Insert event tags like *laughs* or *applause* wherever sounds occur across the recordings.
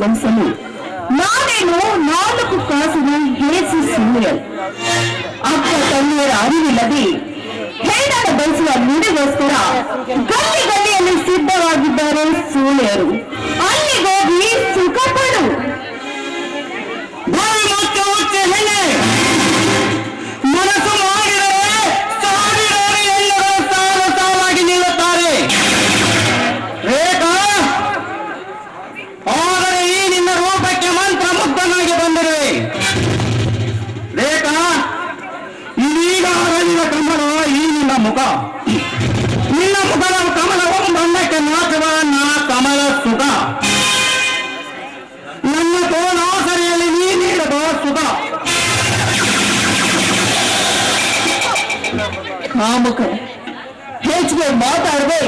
ಗಳಿಸಲು ನಾನೇನು ನಾಲ್ಕು ಕಾಸಿನ ಹೇಸಿ ಸೀರಿಯಲ್ ಅಕ್ಕ ತಂದೆಯರ ಅರಿವಿಲ್ಲದೆ ಹೆಣ್ಣನ್ನು ಬಯಸುವ ನುಡಿಗೋಸ್ಕರ ಗಲ್ಲಿ ಗಲ್ಲಿಯಲ್ಲಿ ಸಿದ್ಧವಾಗಿದ್ದಾರೆ ಸೂಳೆಯರು ಅಲ್ಲಿಗೋಗಿ ಮುಖ ನಿನ್ನ ಮುಖದ ಕಮಲವು ಬಣ್ಣಕ್ಕೆ ನಾಚುವ ನಾ ಕಮಲ ಸುಖ. ನನ್ನ ಕೋಲಾಸರಿಯಲ್ಲಿ ನೀ ನೀಡದ ಸುಖ. ಕಾಮುಕರ ಹೆಚ್ಚಿಗೆ ಮಾತಾಡದೆ,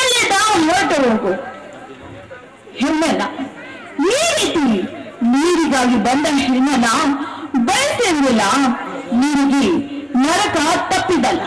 ಎಲ್ಲಿ ನಾವು ಹೊರಟಬೇಕು ಹೆಣ್ಣಲ್ಲ ಈ ರೀತಿ ನೀರಿಗಾಗಿ ಬಂದ ಹೆಣ್ಣನ ಬಯಸಿರಲಿಲ್ಲ ನಿನಗೆ ನರಕ ತಪ್ಪಿದಲ್ಲ.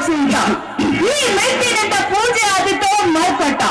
ಪಾದರಕ್ಷೆಯಿಂದ ಈ ಮೆಟ್ಟಿನಿಂದ ಪೂಜೆ ಆದಿತ್ತು ಮೌಕಟ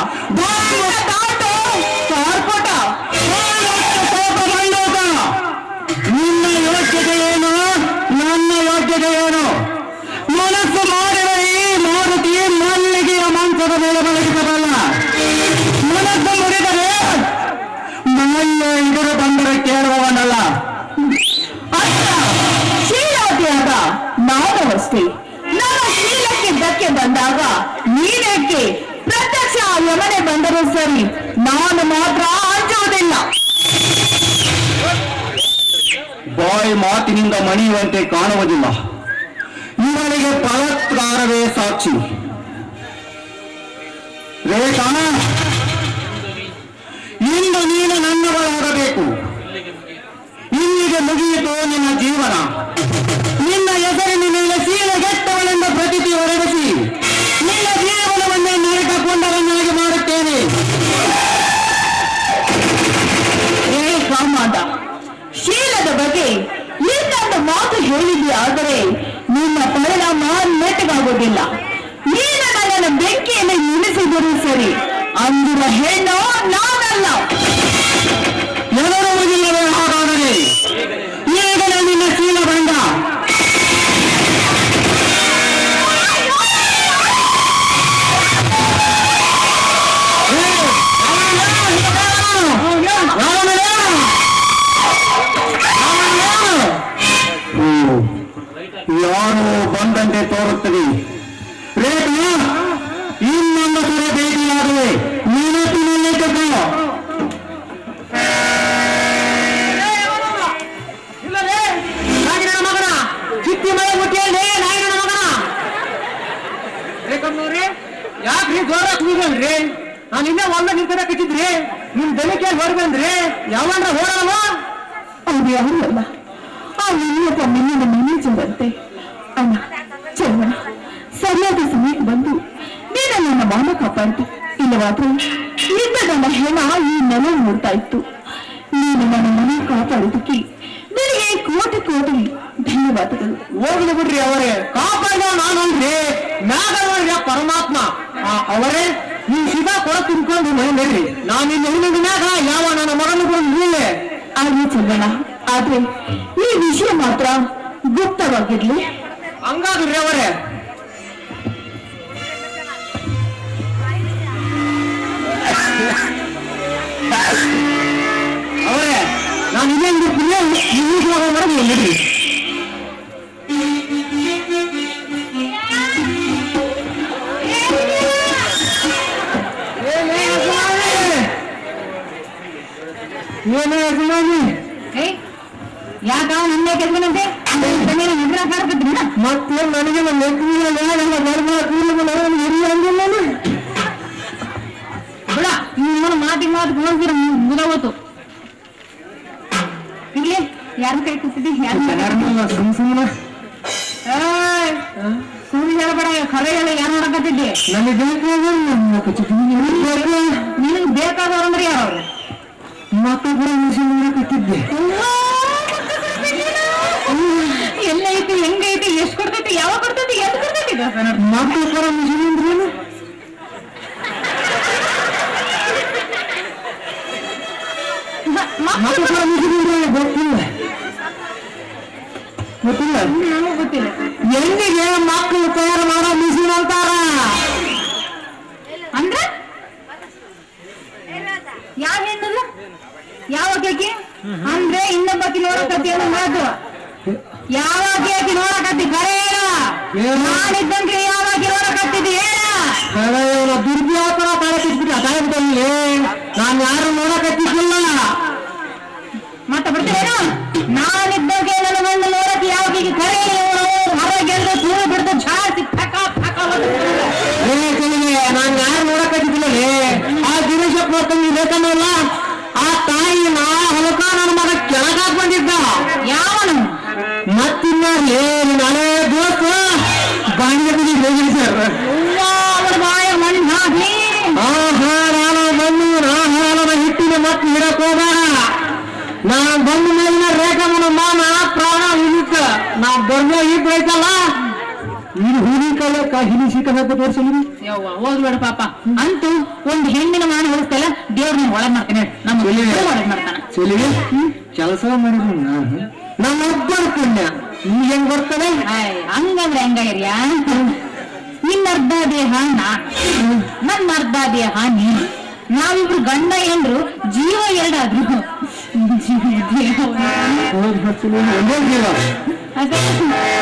ಬಾಯಿ ಮಾತಿನಿಂದ ಮಣಿಯುವಂತೆ ಕಾಣುವುದಿಲ್ಲ. ಇವನಿಗೆ ಬಲಾತ್ಕಾರವೇ ಸಾಕ್ಷಿ. ರೇಖಾ ಇಂದು ನೀನು ನನ್ನವಳಾಗಬೇಕು. ಇಲ್ಲಿಗೆ ಮುಗಿಯಿತು ನಿನ್ನ ಜೀವನ. ನಿನ್ನ ಹೆಸರಿನ ಮೇಲೆ ಶೀಲಗೆಟ್ಟವಳೆಂದ ಪ್ರತಿತಿ ಹೊರಡಿಸಿ ನಿನ್ನ ಜೀವನವನ್ನೇ ನರಕಕೊಂಡವನ್ನಾಗಿ ಮಾಡುತ್ತೇನೆ. ಬಗ್ಗೆ ಇನ್ನೊಂದು ಮಾತು ಹೇಳಿದ್ದೆ ಆದರೆ ನಿಮ್ಮ ಪರಿಣಾಮ ನೆಟ್ಟಗಾಗುವುದಿಲ್ಲ ನೀನು ನನ್ನನ್ನು ಬೆಂಕಿಯಲ್ಲಿ ನಿಲ್ಲಿಸಿದರೂ ಸರಿ ಅಂದಿನ ಹೆಣ್ಣು ನಾನಲ್ಲ. ಯಾಕ್ರಿ ಜೋರ ಕೂಗಲ್ರಿ ನಾನು ಇನ್ನೇ ಒಂದ ನಿಂತರ ಕಟ್ಟಿದ್ರಿ ನಿಮ್ ದನಿಕೆ ಹೊರಗಂದ್ರಿ ಯಾವನ್ರ ಹೋರಲ್ಲ ಅವ್ರು ಯಾರು ಅಲ್ಲ ಆ ನಿನ್ನೊಬ್ಬ ಮಣ್ಣಿನ ಮ್ಯಾನೇಜರಂತೆ ಅಣ್ಣ ಸರಿಯಾದ ಸಮಯಕ್ಕೆ ಬಂದು ನೀನು ನನ್ನ ಮಾನ ಕಾಪಾಡಿತು. ಇಲ್ಲವಾದ್ರೆ ಇದ್ದ ನನ್ನ ಹೆಣ ಈ ನೆಲ ನೋಡ್ತಾ ಇತ್ತು. ನೀನು ನನ್ನ ಮನೆ ಕಾಪಾಡಿದ್ದಕ್ಕೆ ನಿನಗೆ ಕೋಟಿ ಕೋಟಿ ಧನ್ಯವಾದಗಳು. ಹೋಗ್ಲಿ ಬಿಡ್ರಿ ಅವರೇ. ಕಾಪಾಡ ನಾನಲ್ರಿ ಮ್ಯಾಗಲ್ವರ್ಯ ಪರಮಾತ್ಮ. ಅವರೇ, ನೀವು ಸೀದಾ ಕೊಡ ತಿನ್ಕೊಂಡು ಮನೆ ನಡ್ರಿ ನಾನು ಇನ್ನು ಇನ್ನೊಂದು ಮ್ಯಾಗ ಯಾವ ನನ್ನ ಮಗನ ಬಂದು ಆಗ್ಲಿ ಚಂದಣ್ಣ, ಆದ್ರೆ ಈ ವಿಷಯ ಮಾತ್ರ ಗುಪ್ತವಾಗಿರ್ಲಿ. ಹಂಗಾದ್ರಿ ಅವರೇ. ಅವರೇ, ನಾನು ಇದೇ ನೀವು ಹೊರಗೆ ನಡ್ರಿ ಏನೇ ಯಜಮಾನಿ ಏ ನಿನ್ನೆ ಕೆಲ್ಸನಂತೆ ನೀನು ನಿದ್ರೆ ಹಾಕತ್ತೀನ ಮತ್ತೆ ನನಗೆ ನನ್ನ ಹಿರಿಯ ಅಂದಿಲ್ಲ ಬಿಡ ನಿಮ್ಮನ್ನ ಮಾತಿಗೆ ಮಾತು ಗುಣಸಿರ ಮುದವತ್ತು ಇಲ್ಲಿ ಯಾರ ಕೈ ಕೂತಿದ್ದಿ? ಯಾರು ಸುಮ್ ಸುಮ್ಮನೆ ಸುಳ್ಳು ಹೇಳಬೇಡ ಖರೆ ಹೇಳ ಯಾರು ಮಾಡಕತ್ತಿದ್ದಿ ನನಗೆ ಬೇಕಾದ್ರೆ ನಿನಗ್ ಬೇಕಾದವ್ರು ಅಂದ್ರೆ ಯಾರು ಮತ್ತೊಬ್ಬರ ವಿಷಯ ಮಾಡಕತ್ತಿದ್ದೆ ಎಲ್ಲೈತಿ ಹೆಂಗೈತಿ ಎಷ್ಟ್ ಕೊಡ್ತೈತಿ ಯಾವಾಗ ಕೊಡ್ತೈತಿ ಎಲ್ಲಿ ಕೊಡ್ತೈತಿ ಮತ್ತೊಬ್ಬರ ವಿಷಯ ಅಂದ್ರೇನು ಮ- ಮ- ಗೊತ್ತಿಲ್ಲ. ನಮಗ್ ಗೊತ್ತಿಲ್ಲ ಹೆಣ್ಣಿಗೆ ಮಕ್ಕಳು ತಯಾರು ಮಾಡೋ ಮಿಷಿನ್ ಅಂತಾರ? ಅಂದ್ರೆ? ಯಾವ ಹೆಣ್ಣಲ್ಲ ಯಾವ ಕೇಕಿ ಅಂದ್ರೆ ಇನ್ನೊಬ್ಬಕಿ ನೋಡಕತ್ತಿ ಅನ್ನೋ ಮಾತು ಯಾವಾಗ ಕೇಕಿ ನೋಡಕತ್ತಿ ಬರೇ ಏನು? ನಾನಿದ್ದಂಗೆ ಹಿಲಿ ಸಿಕ್ಕ ತೋರಿಸಲಿ ಯವ್ವ ಹೋಗ್ಬೇಡ ಪಾಪ. ಅಂತೂ ಒಂದು ಹೆಣ್ಣಿನ ಮಾನ ದೇವ್ರ ನಿಮ್ ಒಳಗ್ ಮಾಡ್ತಾನೆ ನಮ್ಮ ಚೆಲ್ಲಿಗೆ. ಒಳಗ್ ಮಾಡ್ತಾನ. ಚೆಲಿಗೆ ಕೆಲಸ ಮಾಡಿದ್ರು ನಮ್ಮ ಒಬ್ಬರ ಪುಣ್ಯ. ನೀ ಹೆಂಗ್ ಬರ್ತದೆ? ಆಯ್, ಹಂಗಂದ್ರೆ ಹೆಂಗಾಗಿರ್ಯಾ? ನಿನ್ನ ಅರ್ಧ ದೇಹ ನಾ. ನನ್ನ ಅರ್ಧ ದೇಹ ನೀ ನಾವಿಬ್ರು ಗಂಡ ಎಂದ್ರು ಜೀವ ಎರಡಾದ್ರು. ಬರ್ತೀನಿ ಜೀವ. ಅದೇ.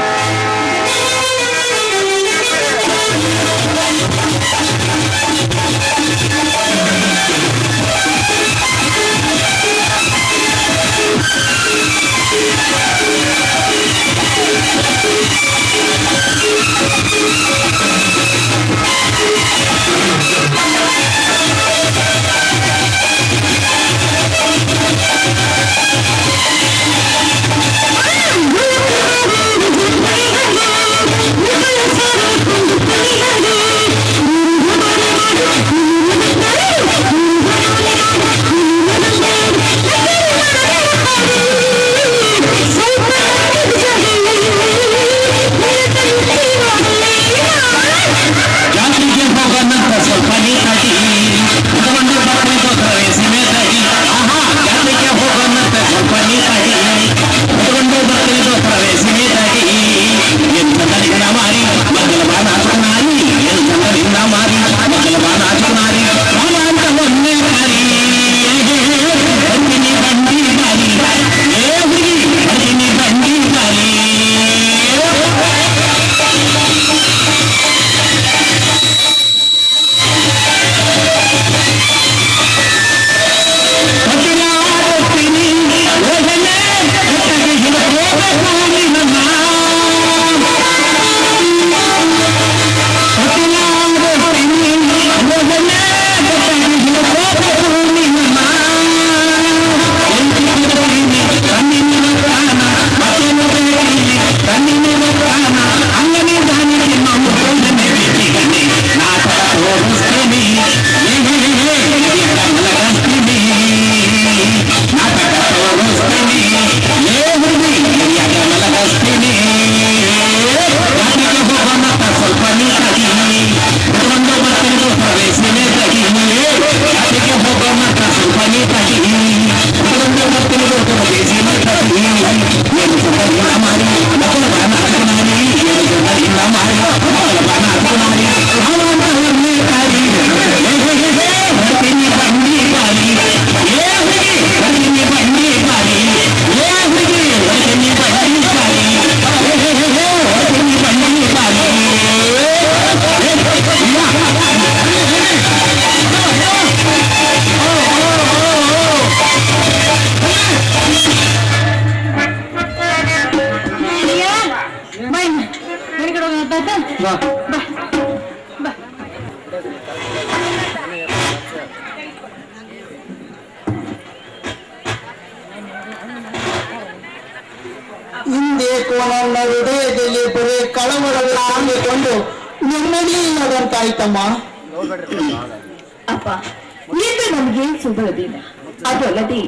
ಅದಲ್ಲದೆ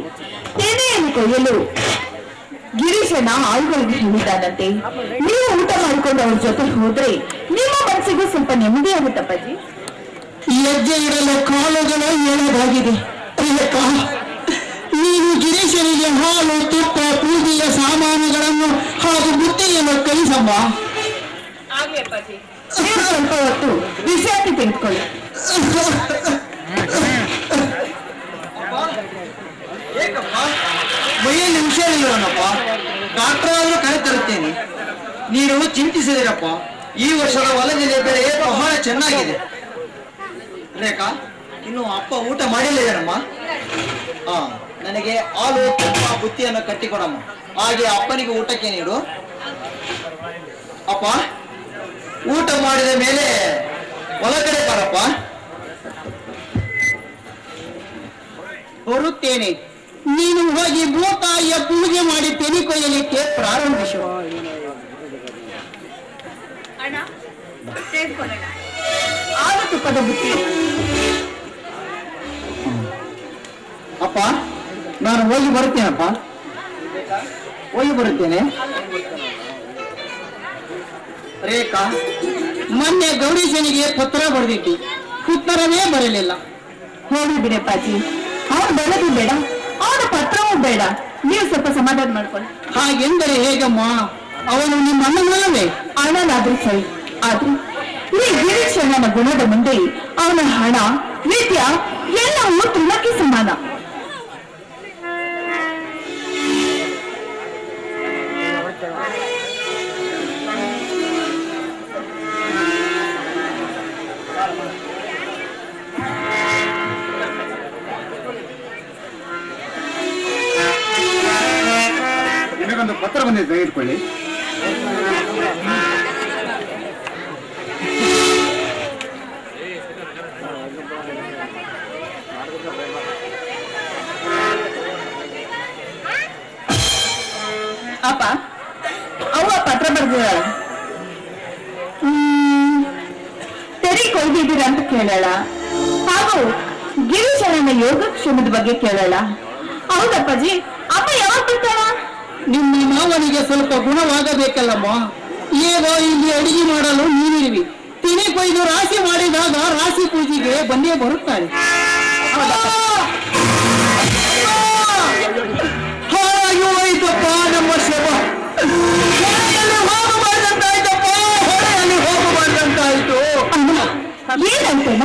ತೆನೆಯನ್ನು ಕೊಯ್ಯಲು ಗಿರೀಶನ ಆಳುಗಳಿಗೆ ಹೇಳಿದ್ದಾನಂತೆ. ನೀವು ಊಟ ಮಾಡಿಕೊಂಡು ಅವ್ರ ಜೊತೆ ಹೋದ್ರೆ ನಿಮ್ಮ ಮನಸ್ಸಿಗೂ ಸ್ವಲ್ಪ ನೆಮ್ಮದಿ ಆಗುತ್ತಪ್ಪಾಜಿ ಹೆಜ್ಜೆ ಇಡಲು ಕಾಲುಗಳು ಏಳದಾಗಿದೆ. ಪ್ರಿಯಕ್ಕ ನೀನು ಗಿರೀಶನಿಗೆ ಹಾಲು ತುಪ್ಪ ಪೂಜೆಯ ಸಾಮಾನುಗಳನ್ನು ಹಾಗೂ ಬುತ್ತಿಯನ್ನು ಕಲಿಸಮ್ಮ ಸ್ವಲ್ಪ ಹೊತ್ತು ವಿಶ್ರಾಂತಿ ತೆಗೆದುಕೊಳ್ಳಿ. *laughs* ಹುಷಾರಿಲ್ಲವನಪ್ಪ ಡಾಕ್ಟರ್ ಆದ್ರೂ ಕರೆ ತರುತ್ತೇನೆ. ನೀನು ಚಿಂತಿಸಿದಿರಪ್ಪ. ಈ ವರ್ಷದ ಹೊಲದಲ್ಲಿ ಬೆಳೆ ಬಹಳ ಚೆನ್ನಾಗಿದೆ. ರೇಖಾ, ಇನ್ನು ಅಪ್ಪ ಊಟ ಮಾಡಿಲ್ಲದೇನಮ್ಮ ಹಾ ನನಗೆ ಹಾಲು, ತುಪ್ಪ, ಬುತ್ತಿಯನ್ನು ಕಟ್ಟಿಕೊಡಮ್ಮ. ಹಾಗೆ ಅಪ್ಪನಿಗೆ ಊಟಕ್ಕೆ ನೀಡು. ಅಪ್ಪ, ಊಟ ಮಾಡಿದ ಮೇಲೆ ಹೊಲ ಕಡೆ ಬಾರಪ್ಪ. ಬರುತ್ತೇನೆ. ನೀನು ಹೋಗಿ ಭೂತಾಯಿಯ ಪೂಜೆ ಮಾಡಿ ತೆನಿ ಕೊಯ್ಯಲಿಕ್ಕೆ ಪ್ರಾರಂಭಿಸು. ಆಗ ತುಪ್ಪದ ಬುತ್ತಿ ಅಪ್ಪ ನಾನು ಹೋಗಿ ಬರುತ್ತೇನಪ್ಪ? ಹೋಗಿ ಬರುತ್ತೇನೆ. ರೇಖಾ ಮೊನ್ನೆ ಗೌರೀಶನಿಗೆ ಪತ್ರ ಬರೆದಿತ್ತು ಉತ್ತರವೇ ಬರಲಿಲ್ಲ. ಹೋಗಿ ಬಿಡಪ್ಪಾಜಿ. ಅವ್ರು ಬರೋದು ಬೇಡ. ಅವನ ಪತ್ರವೂ ಬೇಡ. ನೀವು ಸ್ವಲ್ಪ ಸಮಾಧಾನ ಮಾಡ್ಕೊಳ್ಳಿ. ಹಾಗೆಂದರೆ ಹೇಗಮ್ಮ? ಅವನು ನಿಮ್ಮ ಅಣ್ಣನಲ್ಲವೇ? ಅಣ್ಣನಾದ್ರೂ ಸರಿ. ಆದ್ರೂ ಈ ಗಿರೀಶ್ ಅಣ್ಣನ ಗುಣದ ಮುಂದೆ ಅವನ ಹಣ ವಿದ್ಯ ಎಲ್ಲವೂ ತುಂಬಕ್ಕೆ ಸಮಾನ ಯೋಗಕ್ಷೇಮದ ಬಗ್ಗೆ ಕೇಳೋಣ. ಹೌದಪ್ಪಾಜಿ ಅಮ್ಮ ಯಾವಾಗ ಬರ್ತಾಳ? ನಿಮ್ಮ ಮಾವನಿಗೆ ಸ್ವಲ್ಪ ಗುಣವಾಗಬೇಕಲ್ಲಮ್ಮ. ಏನೋ ಇಲ್ಲಿ ಅಡಿಗೆ ಮಾಡಲು ನೀವಿರುವಿ. ತಿನಿ ಕೊಯ್ದು ರಾಶಿ ಮಾಡಿದಾಗ ರಾಶಿ ಪೂಜೆಗೆ ಬಂದೇ ಬರುತ್ತಾರೆ ಹಾಳಾಗಿ ಹೋಯ್ತಪ್ಪ ನಮ್ಮ ಶವ. ಹೊಳೆಯಲ್ಲಿ ಹೋಗಬಾರ್ದಂತಾಯ್ತಪ್ಪ. ಹೊಳೆಯಲ್ಲಿ ಹೋಗಬಾರ್ದಂತಾಯ್ತು. ಅಮ್ಮ ಏನಂತೇನ?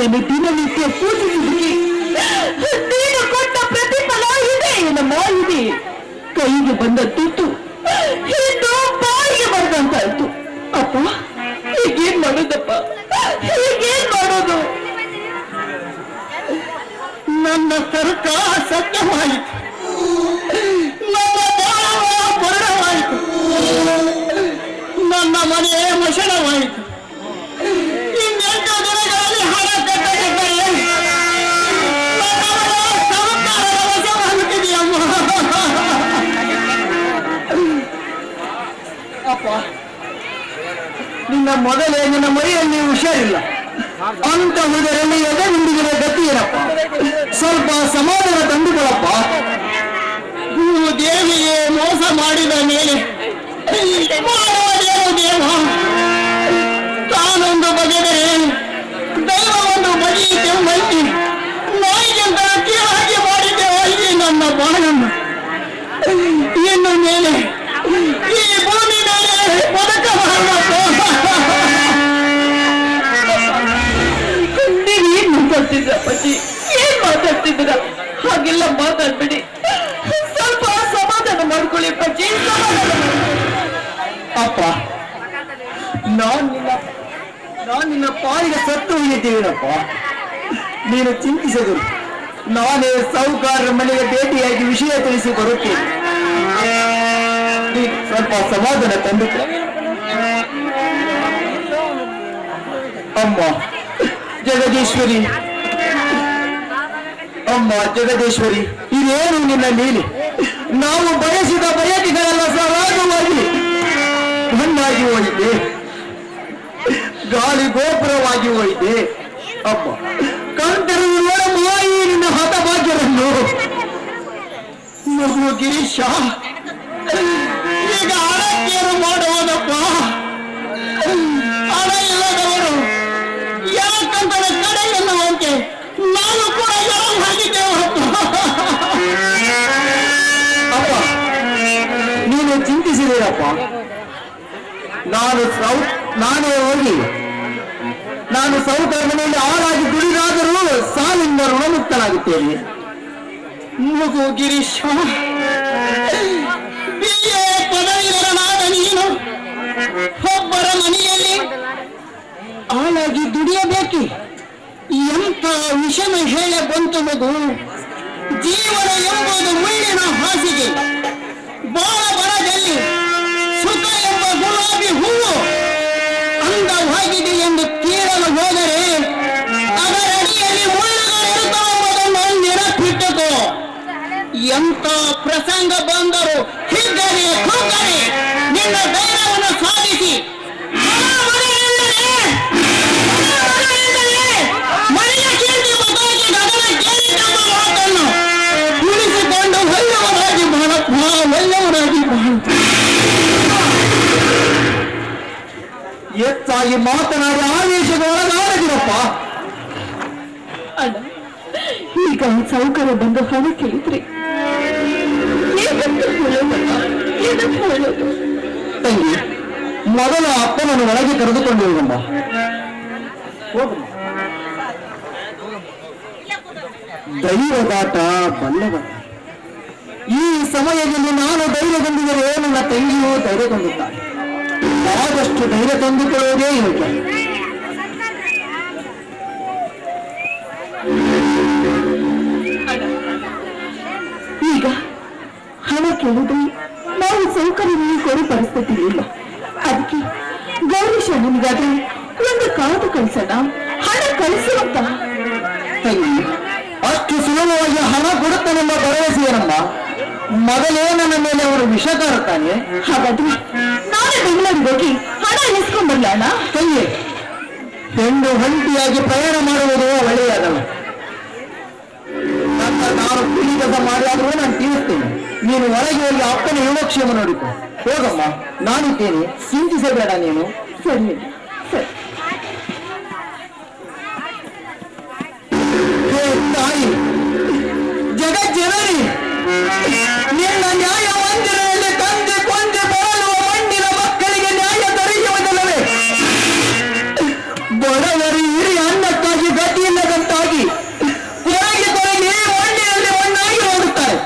ನೀನನ್ನು ದಿನನಿತ್ಯ ಪೂಜಿಸುವುದಕ್ಕೆ ನೀನು ಕೊಟ್ಟ ಪ್ರತಿಫಲ ಇದೆ ಏನಮ್ಮ? ಇದೆ. ಕೈಗೆ ಬಂದ ತುತ್ತು, ಇನ್ನು ಬಾಯಿಗೆ ಬರೆದಂತಾಯ್ತು ಅಪ್ಪ, ಈಗೇನ್ ಮಾಡೋದಪ್ಪ? ಈಗೇನ್ ಮಾಡೋದು? ನನ್ನ ಸರ್ಕಾರ ಸತ್ಯವಾಯಿತು ನನ್ನ ಪರಿಣವಾಯಿತು. ನನ್ನ ಮನೆ ಮಶಣವಾಯಿತು ಅಪ್ಪ ನಿನ್ನ ಮೊದಲೇ ನಿನ್ನ ಮೈಯಲ್ಲಿ ಹುಷಾರಿಲ್ಲ ಅಂತಹುದರಲ್ಲಿ ಎದೆಗುಂಡಿಗಿನ ಗತಿ ಏನಪ್ಪ ಸ್ವಲ್ಪ ಸಮಾಧಾನ ತಂದುಕೊಳ್ಳಪ್ಪ ಭೂ ದೇವಿಗೆ ಮೋಸ ಮಾಡಿದ ಮೇಲೆ ಮಾಡುವುದೇನು ದೇವ ತಾನೊಂದು ಬಗೆದರೆ ದೈವ ಒಂದು ಬಗೆಯಿತೆ ಮಂದಿ ನಾಯಿಗಿಂತ ಕೀಳಾಗಿ ಮಾಡಿದ್ದೇವ ಈ ನನ್ನ ಬಾಳನ್ನು ಇನ್ನು ಮೇಲೆ ಈ ಭೂಮಿ ಅಪ್ಪಾಜಿ ಏನ್ ಮಾತಾಡ್ತಿದ್ರ ಹಾಗೆಲ್ಲ ಮಾತಾಡ್ಬೇಡಿ ಸ್ವಲ್ಪ ಸಮಾಧಾನ ಮಾಡ್ಕೊಳ್ಳಿ ಮಾಡ್ಕೊಳ್ಳಿ. ಅಪ್ಪ ನಾನ್ ನಿನ್ನ ನಾನ್ ನಿನ್ನ ಪಾಲಿಗೆ ಸತ್ತು ಹೋಗಿದ್ದೀನಪ್ಪ ನೀನು ಚಿಂತಿಸದು ನಾನೇ ಸಾಹುಕಾರರ ಮನೆಗೆ ಭೇಟಿಯಾಗಿ ವಿಷಯ ತಿಳಿಸಿ ಬರುತ್ತೇನೆ ಸ್ವಲ್ಪ ಸಮಾಧಾನ ತಂದಿದ್ದ ಅಮ್ಮ, ಜಗದೀಶ್ವರಿ ಅಮ್ಮ ಜಗದೀಶ್ವರಿ ಇದೇನು ನಿನ್ನ ಲೀಲೆ ನಾವು ಬಯಸಿದ ಬಯಕೆಗಳೆಲ್ಲ ಸರಾಗವಾಗಿ ಮಣ್ಣಾಗಿ ಹೋಗಿದೆ ಗಾಳಿ ಗೋಪುರವಾಗಿ ಹೋಗಿದೆ ಅಮ್ಮ ಕಂತರು ಮಾಯಿ ನಿನ್ನ ಹತಭಾಗ್ಯವನ್ನು. ಮಗು ಗಿರೀಶ ಮಾಡುವುದಪ್ಪ ಹಣ ಇಲ್ಲದವರು ಯಾಕಂತನ ಕಡೆ ಎನ್ನುವಂತೆ ನಾನು ಕೂಡ ಯಾವ ಹಾಗಿದ್ದೇವಪ್ಪ ಅಪ್ಪ ನೀನು ಚಿಂತಿಸಿದೀರಪ್ಪ ನಾನು ಸೌ ನಾನೇ ಹೋಗಿ. ನಾನು ಸೌಕರ್ಯ ಮನೆಯಲ್ಲಿ ಆಳಾಗಿ ದುಡಿದಾದರೂ ಸಾಲಿಂದ ಋಣಮುಕ್ತನಾಗುತ್ತೇನೆ. ಮುಗು ಗಿರೀಶ. ದುಡಿಯಬೇಕೆ ಎಂತ ವಿಷಮ ಹೇಳ ಮಗು? ಜೀವನ ಎಂಬುದು ಮುಳ್ಳಿನ ಹಾಸಿಗೆ. ಬಾಳ ಬರದಲ್ಲಿ ಸುಖ ಎಂಬ ಗುಲಾಬಿ ಹೂವು ಅಂದವಾಗಿದೆ ಎಂದು ಕೇಳಲು ಹೋದರೆ ಅದರ ಅಡಿಯಲ್ಲಿ ಮುಳ್ಳುಗಳಿರುತ್ತವೆಂಬುದನ್ನು ನೆನಪಿಟ್ಟುಕೋ. ಎಂತ ಪ್ರಸಂಗ ಬಂದರು ಹಿಗ್ಗರೆ ಕುಗ್ಗದೆ ನಿನ್ನ ಧೈರ್ಯವನ್ನು ಸಾಧಿಸಿ ಒಳ್ಳೆಯವರಾಗಿ ಬಾಳಪ್ಪ ಒಳ್ಳೆಯವರಾಗಿ ಬಾಳು ಹೆಚ್ಚಾಗಿ ಮಾತನಾಡಿ ಆವೇಶದ ಒಳಗಾಡದಿರಪ್ಪ ಅಣ್ಣ ಈಗ ಸೌಕರ್ಯ ಬಂದು ಹಣ ಕೇಳಿದ್ರಿ ಏನಂತ ಹೇಳೋದಣ್ಣ? ಏನಂತ ಹೇಳೋದು ತಂಗಿ ಮೊದಲ ಅಪ್ಪನನ್ನು ಒಳಗೆ ಕರೆದುಕೊಂಡು ಹೋಗಮ್ಮ ಹೋಗಮ್ಮ ಧೈರ್ಯದಾಟ ಬಲ್ಲವ ಈ ಸಮಯದಲ್ಲಿ ನಾನು ಧೈರ್ಯಗೊಂಡಿದ್ದರೆ ನನ್ನ ತಂಗಿಯು ಧೈರ್ಯಗೊಂಡಿದ್ದಾಳೆ ಆದಷ್ಟು ಧೈರ್ಯ ತಂದುಕೊಳ್ಳುವುದೇ ಯೋಗ್ಯ ಈಗ ಹಣ ಕೇಳಿದ್ರೆ ನಾವು ಸೌಕರ್ಯವನ್ನು ಕೊಡೋ ಪರಿಸ್ಥಿತಿ ಇಲ್ಲ. ಅದಕ್ಕೆ ಗೌರೀಶ ನಿಮಗಾದ್ರೆ ಒಂದು ಕಾದು ಕಳಿಸೋಣ. ಹಣ ಕಳಿಸುವಂತ ಅಷ್ಟು ಸುಲಭವಾಗಿ ಹಣ ಕೊಡುತ್ತಾನೆಂಬ ಭರವಸೆ ಏನಮ್ಮ ಮೊದಲೇ ನನ್ನ ಮೇಲೆ ಅವರು ವಿಷ ತರುತ್ತಾನೆ ಹಾಗಾದ್ರೆ ನಾನು ಬೆಂಗಳೂರಿಗೆ ಹೋಗಿ ಹಣ ಇಸ್ಕೊಂಡ್ಬರ್ಲಣ್ಣ ಕೈಯೇ ಹೆಣ್ಣು ಹಂಟಿಯಾಗಿ ಪ್ರಯಾಣ ಮಾಡುವುದು ಒಳ್ಳೆಯದಲ್ಲ. ನನ್ನ ನಾನು ಕೆಲಸ ಮಾಡಿಯಾದರೂ ನಾನು ತೀರಿಸ್ತೇನೆ. ನೀನು ಹೊರಗೆ ಹೋಗಿ ಅಪ್ಪನ ಯೋಗಕ್ಷೇಮ ನೋಡಿಕೊ. ಹೋಗಮ್ಮ ನಾನಿದ್ದೇನೆ ಚಿಂತಿಸಬೇಡ ನೀನು. ಸರಿ ಸರಿ. ತಾಯಿ ಜಗಜ್ಜನನಿ ನಿನ್ನ ನ್ಯಾಯ ಮಂದಿರದಲ್ಲಿ ತಂದೆ ಕೊಂದೆ ಬಾಳುವ ಮಣ್ಣಿನ ಮಕ್ಕಳಿಗೆ ನ್ಯಾಯ ದೊರೆಯುವುದಿಲ್ಲವೇ? ಬಡವರು ಹಿರಿಯ ಅನ್ನಕ್ಕಾಗಿ ಗತಿ ಇಲ್ಲದಂತಾಗಿ ಕೊರಗಿ ಕೊರಗಿ ಮಣ್ಣಿನಲ್ಲಿ ಮಣ್ಣಾಗಿ ಹೋಗುತ್ತಾರೆ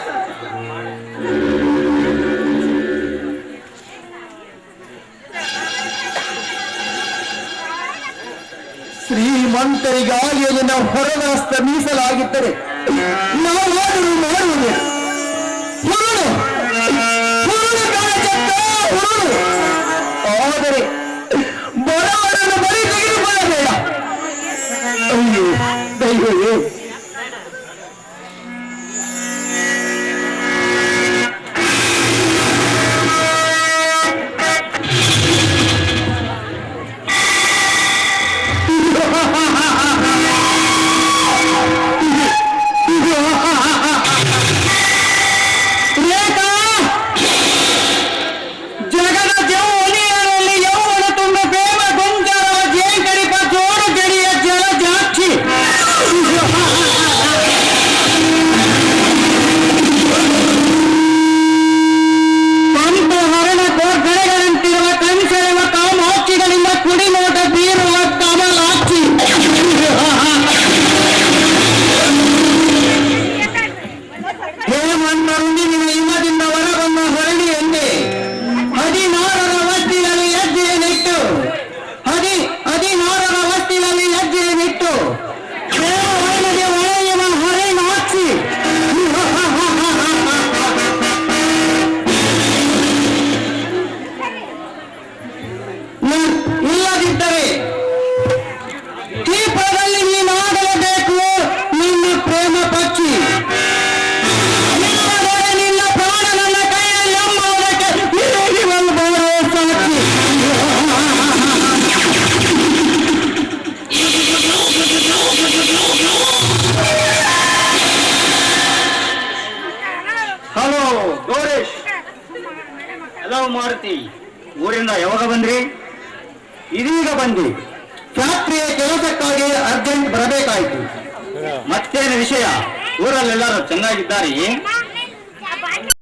ಶ್ರೀಮಂತರಿಗಾಗಿ ನಿನ್ನ ಹೊರಗಾಸ್ತ ಮೀಸಲಾಗಿದ್ದರೆ ನಾವಾದರೂ ಮಾಡುವುದೇ? ಆದರೆ Marinho.